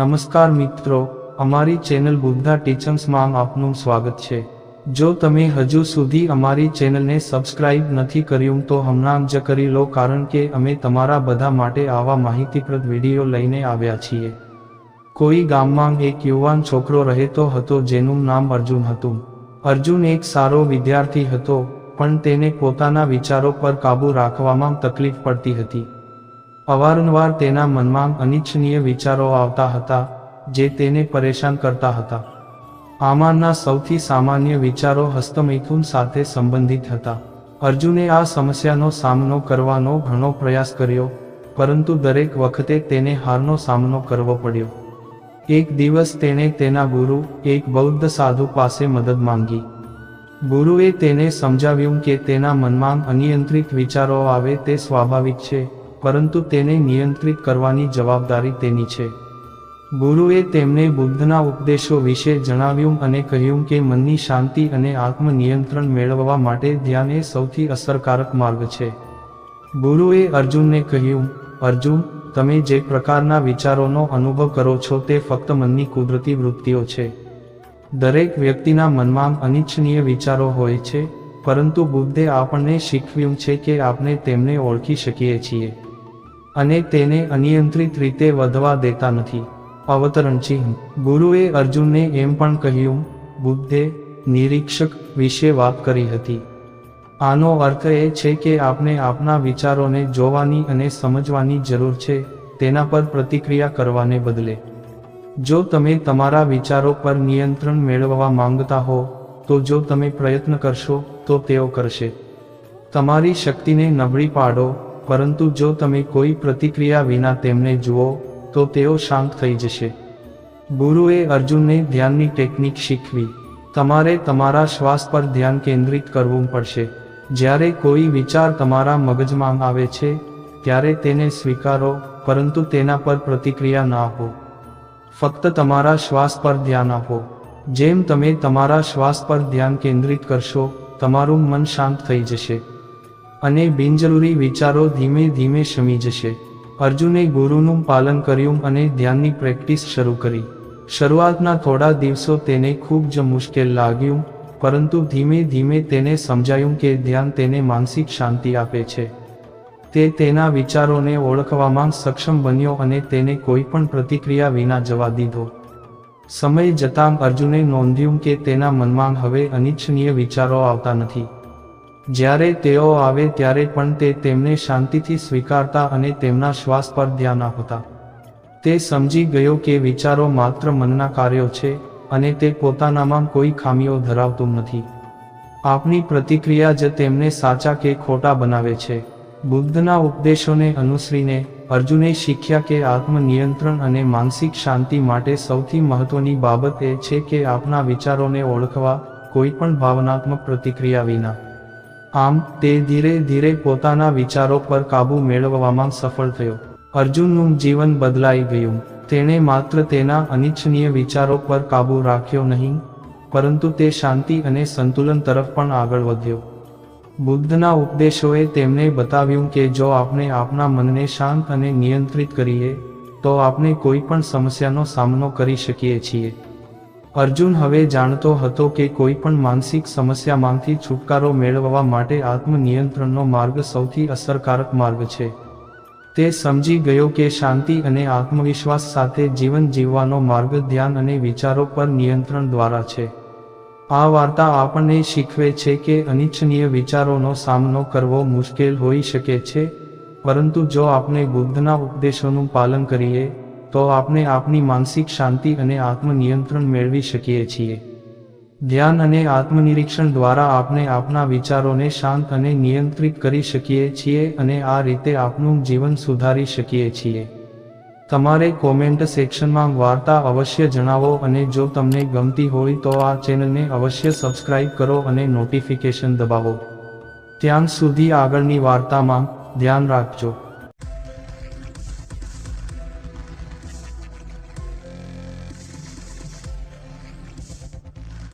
નમસ્કાર મિત્રો, અમારી ચેનલ બુદ્ધા ટીચર્સમાં આપનું સ્વાગત છે. જો તમે હજુ સુધી અમારી ચેનલને સબસ્ક્રાઇબ નથી કર્યું તો હમણાં જ કરી લો કારણ કે અમે તમારા બધા માટે આવા માહિતીપ્રદ વીડિયો લઈને આવ્યા છીએ. કોઈ ગામમાં એક યુવાન છોકરો રહેતો હતો જેનું નામ અર્જુન હતું. અર્જુન એક સારો વિદ્યાર્થી હતો, પણ તેને પોતાના વિચારો પર કાબૂ રાખવામાં તકલીફ પડતી હતી. અવારનવાર તેના મનમાં અનિચ્છનીય વિચારો આવતા હતા, જે તેને પરેશાન કરતા હતા. આમાંના સૌથી સામાન્ય વિચારો હસ્તમૈથુન સાથે સંબંધિત હતા. અર્જુને આ સમસ્યાનો સામનો કરવાનો ઘણો પ્રયાસ કર્યો, પરંતુ દરેક વખતે તેને હારનો સામનો કરવો પડ્યો. એક દિવસ તેણે તેના ગુરુ, એક બૌદ્ધ સાધુ પાસે મદદ માંગી. ગુરુએ તેને સમજાવ્યું કે તેના મનમાં અનિયંત્રિત વિચારો આવે તે સ્વાભાવિક છે પરંતુ તેને નિયંત્રિત કરવાની જવાબદારી તેની છે. ગુરુએ તેમને બુદ્ધના ઉપદેશો વિશે જણાવ્યું અને કહ્યું કે મનની શાંતિ અને આત્મનિયંત્રણ મેળવવા માટે ધ્યાન એ સૌથી અસરકારક માર્ગ છે. ગુરુએ અર્જુનને કહ્યું, અર્જુન, તમે જે પ્રકારના વિચારોનો અનુભવ કરો છો તે ફક્ત મનની કુદરતી વૃત્તિઓ છે. દરેક વ્યક્તિના મનમાં અનિચ્છનીય વિચારો હોય છે, પરંતુ બુદ્ધે આપણને શીખવ્યું છે કે આપણે તેમને ઓળખી શકીએ છીએ. અને તેને અનિયંત્રિત રીતે વધવા દેતા નથી. અવતરણ ચિહ્ન ગુરુએ અર્જુનને એમ પણ કહ્યું, બુદ્ધે નિરીક્ષક વિશે વાત કરી હતી. આનો અર્થ એ છે કે આપણે આપણા વિચારોને જોવાની અને સમજવાની જરૂર છે, તેના પર પ્રતિક્રિયા કરવાને બદલે. જો તમે તમારા વિચારો પર નિયંત્રણ મેળવવા માંગતા હો, તો જો તમે પ્રયત્ન કરશો, તો તેઓ કરશે. તમારી શક્તિને નબળી પાડો પરંતુ જો તમે કોઈ પ્રતિક્રિયા વિના તેમને જુઓ, તો તેઓ શાંત થઈ જશે. ગુરુએ અર્જુનને ધ્યાનની ટેકનિક શીખવી. તમારે તમારા શ્વાસ પર ધ્યાન કેન્દ્રિત કરવું પડશે. જ્યારે કોઈ વિચાર તમારા મગજમાં આવે છે, ત્યારે તેને સ્વીકારો, પરંતુ તેના પર પ્રતિક્રિયા ના આપો. ફક્ત તમારા શ્વાસ પર ધ્યાન આપો. જેમ તમે તમારા શ્વાસ પર ધ્યાન કેન્દ્રિત કરશો, તમારું મન શાંત થઈ જશે. અને બિનજરૂરી વિચારો ધીમે ધીમે શમી જશે. અર્જુને ગુરુનું પાલન કર્યું અને ધ્યાનની પ્રેક્ટિસ શરૂ કરી. શરૂઆતના થોડા દિવસો તેને ખૂબ જ મુશ્કેલ લાગ્યું, પરંતુ ધીમે ધીમે તેને સમજાયું કે ધ્યાન તેને માનસિક શાંતિ આપે છે. તે તેના વિચારોને ઓળખવામાં સક્ષમ બન્યો અને તેને કોઈ પણ પ્રતિક્રિયા વિના જવા દીધો. સમય જતાં અર્જુને નોંધ્યું કે તેના મનમાં હવે અનિચ્છનીય વિચારો આવતા નથી. જ્યારે તેઓ આવે ત્યારે પણ તે તેમને શાંતિથી સ્વીકારતા અને તેમના શ્વાસ પર ધ્યાન આપતા. તે સમજી ગયો કે વિચારો માત્ર મનના કાર્યો છે અને તે પોતાનામાં કોઈ ખામીઓ ધરાવતું નથી. આપની પ્રતિક્રિયા જ તેમને સાચા કે ખોટા બનાવે છે. બુદ્ધના ઉપદેશોને અનુસરીને અર્જુને શીખ્યા કે આત્મનિયંત્રણ અને માનસિક શાંતિ માટે સૌથી મહત્વની બાબત એ છે કે આપના વિચારોને ઓળખવા કોઈ પણ ભાવનાત્મક પ્રતિક્રિયા વિના. આમ, તે ધીરે ધીરે પોતાના વિચારો પર કાબૂ મેળવવામાં સફળ થયો. અર્જુનનું જીવન બદલાઈ ગયું. તેણે માત્ર તેના અનિચ્છનીય વિચારો પર કાબૂ રાખ્યો નહીં, પરંતુ તે શાંતિ અને સંતુલન તરફ પણ આગળ વધ્યો. બુદ્ધના ઉપદેશોએ તેમને બતાવ્યું કે જો આપણે આપણા મનને શાંત અને નિયંત્રિત કરીએ, તો આપણે કોઈ પણ સમસ્યાનો સામનો કરી શકીએ છીએ. અર્જુન હવે જાણતો હતો કે કોઈ પણ માનસિક સમસ્યામાંથી છુટકારો મેળવવા માટે આત્મનિયંત્રણનો માર્ગ સૌથી અસરકારક માર્ગ છે. તે સમજી ગયો કે શાંતિ અને આત્મવિશ્વાસ સાથે જીવન જીવવાનો માર્ગ ધ્યાન અને વિચારો પર નિયંત્રણ દ્વારા છે. આ વાર્તા આપણને શીખવે છે કે અનિચ્છનીય વિચારોનો સામનો કરવો મુશ્કેલ હોઈ શકે છે, પરંતુ જો આપણે બુદ્ધના ઉપદેશોનું પાલન કરીએ તો આપણે આપની માનસિક શાંતિ અને આત્મનિયંત્રણ મેળવી શકીએ છીએ. ધ્યાન અને આત્મનિરીક્ષણ દ્વારા આપણે આપના વિચારોને શાંત અને નિયંત્રિત કરી શકીએ છીએ અને આ રીતે આપનું જીવન સુધારી શકીએ છીએ. તમારે કોમેન્ટ સેક્શનમાં વાર્તા અવશ્ય જણાવો અને જો તમને ગમતી હોય તો આ ચેનલને અવશ્ય સબસ્ક્રાઇબ કરો અને નોટિફિકેશન દબાવો. ત્યાં સુધી આગળની વાર્તામાં ધ્યાન રાખજો.